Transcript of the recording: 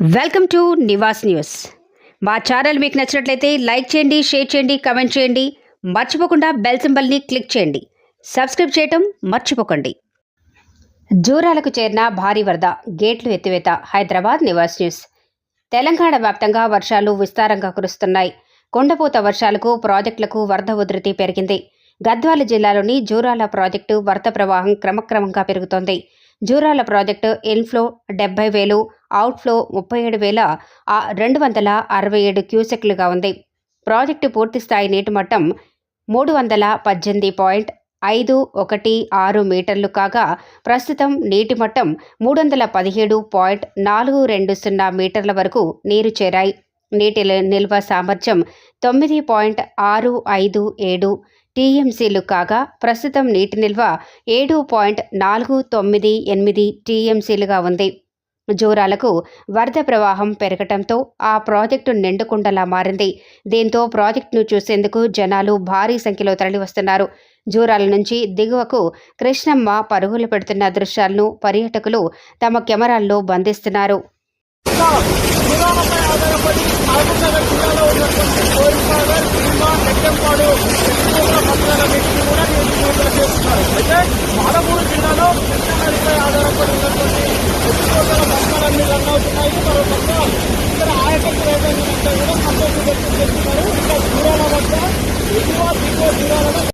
Welcome to Nivas news. మా channel మీకు నచ్చినట్లయితే లైక్ చేయండి షేర్ చేయండి కమెంట్ చేయండి. మర్చిపోకుండా బెల్ సింబల్ని క్లిక్ చేయండి. సబ్స్క్రైబ్ చేయటం మర్చిపోకండి. జూరాలకు చేరిన భారీ వరద గేట్లు ఎత్తివేత హైదరాబాద్ నివాస్ న్యూస్. తెలంగాణ వ్యాప్తంగా వర్షాలు విస్తారంగా కురుస్తున్నాయి. కొండపోత వర్షాలకు ప్రాజెక్టులకు వరద ఉధృతి పెరిగింది. గద్వాల జిల్లాలోని జూరాల ప్రాజెక్టు వరద ప్రవాహం క్రమక్రమంగా పెరుగుతోంది. జూరాల ప్రాజెక్టు ఇన్ఫ్లో డెబ్బై వేలు అవుట్ఫ్లో ముప్పై ఏడు వేల రెండు వందల అరవై ఏడు క్యూసెక్లుగా ఉంది. ప్రాజెక్టు పూర్తి స్థాయి నీటి మట్టం మూడు వందల పద్దెనిమిది పాయింట్ ఐదు ఒకటి ఆరు మీటర్లు కాగా ప్రస్తుతం నీటి మట్టం మూడు వందల పదిహేడు పాయింట్ నాలుగు రెండు సున్నా మీటర్ల వరకు నీరు చేరాయి. నీటి నిల్వ సామర్థ్యం తొమ్మిది పాయింట్ ఆరు ఐదు ఏడు టీఎంసీలు కాగా ప్రస్తుతం నీటి నిల్వ ఏడు పాయింట్ నాలుగు తొమ్మిది ఎనిమిది టీఎంసీలుగా ఉంది. జూరాలకు వరద ప్రవాహం పెరగటంతో ఆ ప్రాజెక్టు నిండుకుండలా మారింది. దీంతో ప్రాజెక్టును చూసేందుకు జనాలు భారీ సంఖ్యలో తరలివస్తున్నారు. జూరాల నుంచి దిగువకు కృష్ణమ్మ పరుగులు పెడుతున్న దృశ్యాలను పర్యాటకులు తమ కెమెరాల్లో బంధిస్తున్నారు. Tanaw sa tayo para sa